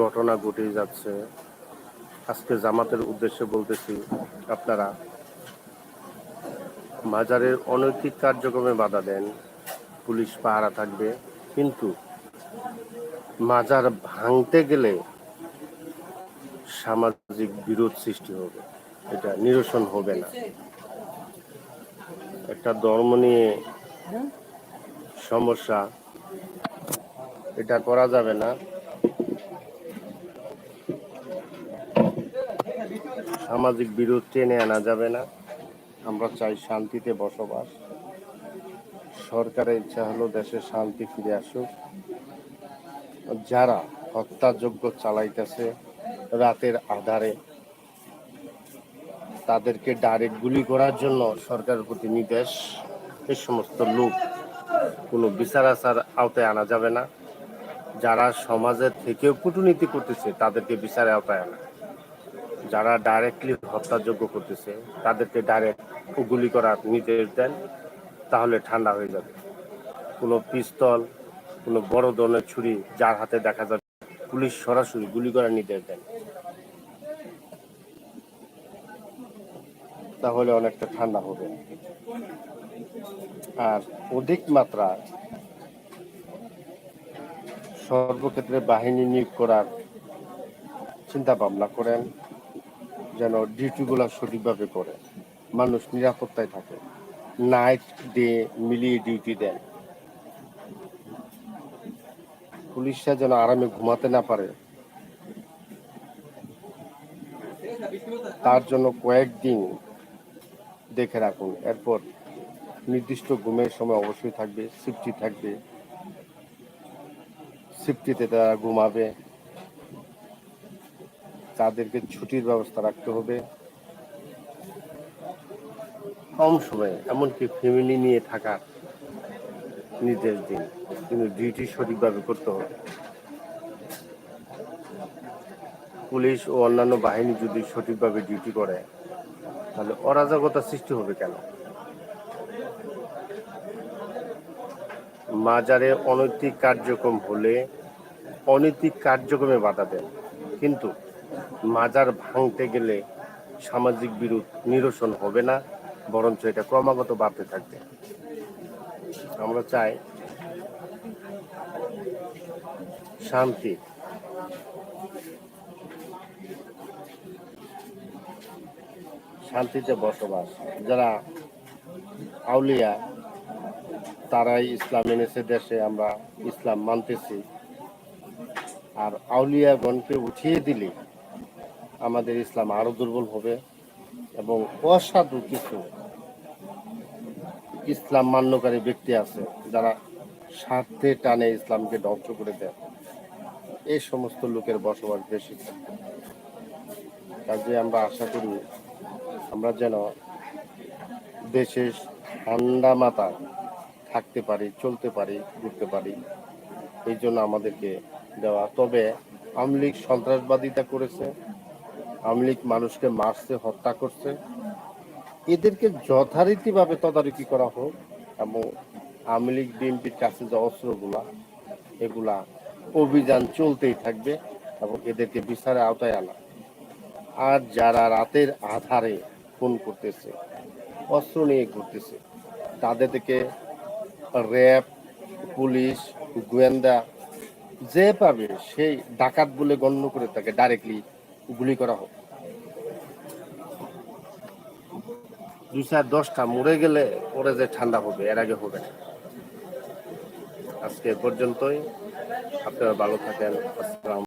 ঘটনা ঘটে যাচ্ছে। আজকে জামাতের উদ্দেশ্যে বলতেছি, আপনারা মাজারের অনৈতিক কার্যক্রমে বাধা দেন, পুলিশ পাহারা থাকবে, কিন্তু মাজার ভাঙতে গেলে সামাজিক বিরোধ সৃষ্টি হবে, এটা নিরসন হবে না। একটা ধর্ম নিয়ে সমস্যা, এটা করা যাবে না। সামাজিক বিরোধ টেনে আনা যাবে না। আমরা চাই শান্তিতে বসবাস। সরকারের ইচ্ছা হলো দেশে শান্তি ফিরে আসুক। যারা হত্যাযোগ্য চালাইতেছে রাতের আধারে, তাদেরকে ডাইরেক্ট গুলি করার জন্য সরকারের প্রতি নির্দেশ। এ সমস্ত লোক কোনো বিচার আচার আওতায় আনা যাবে না। যারা সমাজের থেকেও কূটনীতি করতেছে, তাদেরকে বিচারে আওতায় আনা। যারা ডাইরেক্টলি হত্যাযোগ্য করতেছে, তাদেরকে ডাইরেক্ট গুলি করার নির্দেশ দেন, তাহলে ঠান্ডা হয়ে যাবে। কোনো পিস্তল, কোনো বড় ধরনের ছুরি যার হাতে দেখা যাবে, পুলিশ সরাসরি গুলি করার নির্দেশ দেন। তাহলে অনেকটা ঠান্ডা হবে। আর অধিক মাত্রা সর্বক্ষেত্রে বাহিনী নিয়োগ করার চিন্তা ভাবনা করেন। যেন ডিউটিগুলো সঠিকভাবে করে। মানুষ নিরাপত্তায় থাকে। নাইট ডে মিলিয়ে ডিউটি দেন পুলিশরা যেন আরামে ঘুমাতে না পারে। তার জন্য কয়েকদিন দেখে রাখুন। এরপর নির্দিষ্ট ঘুমের সময় অবশ্যই থাকবে সিফটি থাকবে। সিফটিতে তারা ঘুমাবে। তাদেরকে ছুটির ব্যবস্থা রাখতে হবে। কম সময়ে, এমনকি ফ্যামিলি নিয়ে থাকার নির্দেশ দিন। কিন্তু ডিউটি সঠিকভাবে করতে হবে। পুলিশ ও অন্যান্য বাহিনী যদি সঠিকভাবে ডিউটি করে, তাহলে অরাজকতা সৃষ্টি হবে কেন? মাজারে অনৈতিক কার্যক্রম হলে অনৈতিক কার্যক্রমে বাধা দেন। কিন্তু মাজার ভাঙতে গেলে সামাজিক বিরোধ নিরসন হবে না, বরঞ্চ এটা ক্রমাগত বাড়তে থাকবে। আমরা চাই শান্তি। শান্তিতে বসবাস। যারা আউলিয়া, তারাই ইসলাম এনেছে দেশে, আমরা ইসলাম মানতেছি। আর আউলিয়াগণকে উঠিয়ে দিলে আমাদের ইসলাম আরও দুর্বল হবে এবং অসাধু কিছু ইসলাম মান্যকারী ব্যক্তি আছে যারা স্বার্থে টানে ইসলামকে ধ্বংস করে দেয়। এই সমস্ত লোকের বসবাস বেশি। কাজে আমরা আশা করি আমরা যেন দেশে ঠান্ডা মাথায় থাকতে পারি, চলতে পারি, ঘুরতে পারি। এই জন্য আমাদেরকে দেওয়া। তবে আমলিক সন্ত্রাসবাদিতা করেছে। আমলিক মানুষকে মারছে, হত্যা করছে। এদেরকে যথারীতিভাবে তদারকি করা হোক এবং আমলিক বিএনপির কাছে যে অস্ত্রগুলা, এগুলা অভিযান চলতেই থাকবে এবং এদেরকে বিচারে আওতায় আনা। আর যারা রাতের আধারে ফোন করতেছে, অস্ত্র নিয়ে ঘুরতেছে তাদের থেকে র্যাব, পুলিশ, গোয়েন্দা যে পাবে, সেই ডাকাত বলে গণ্য করে তাকে ডাইরেক্টলি গুলি করা হোক। দুই চার দশটা মরে গেলে পরে যে ঠান্ডা হবে, এর আগে হবে না। আজকে পর্যন্তই। আপনারা ভালো থাকেন। আসসালাম